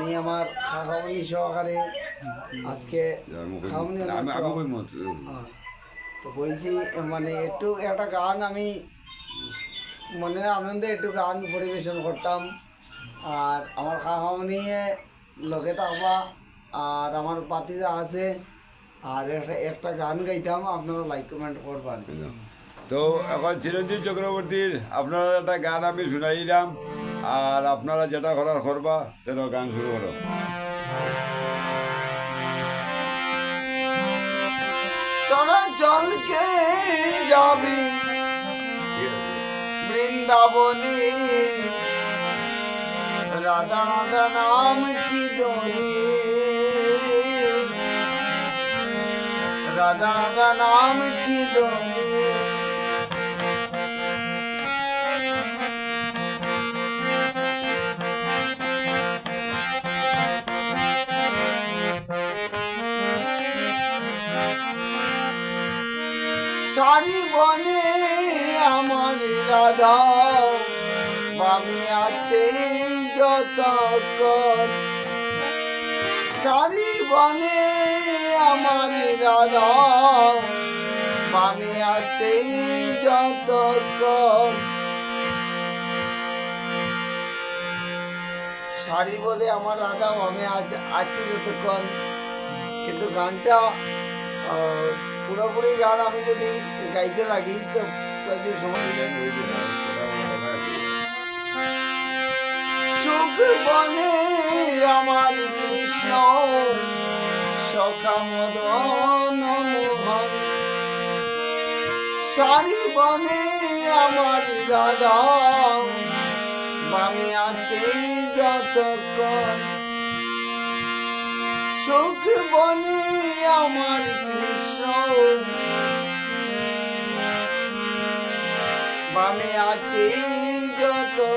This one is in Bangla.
আমি আমার খাওয়ানি সহকারে আজকে হ্যাঁ। তো বলছি মানে একটু একটা গান আমি মনের আনন্দে একটু গান পরিবেশন করতাম। আর আমার খাওয়ানি লোকে থাকবা আর আমার পাতিরা আছে আর একটা একটা গান গাইতাম আপনারা লাইক কমেন্ট করবেন। তো এখন চিরঞ্জিত চক্রবর্তীর আপনারা একটা গান আমি শুনাইলাম। আর আপনারা যেটা করার করবা সেটা গান শুরু করো। জলকে যাবি, বৃন্দাবনে। রাধা রাধা নাম কি দোরে রাধা রাধা নাম কি দোরে সারি বনে আমার রাধা, বামি আছে যতক্ষণ। সারি বনে আমার রাধা, বামি আছে যতক্ষণ। শাড়ি বলে আমার রাধা আমি আছি যতক্ষণ। কিন্তু গানটা পুরোপুরি গান আমি যদি গাইতে লাগি, তো প্রচুর সময় সুখ বনে আমার কৃষ্ণ সখা মদন মোহন। শাড়ি বনে আমার দাদা মামি আছে যতক্ষণ সুখ বনে আমার কৃষ্ণ। বামে আছে যতক্ষণ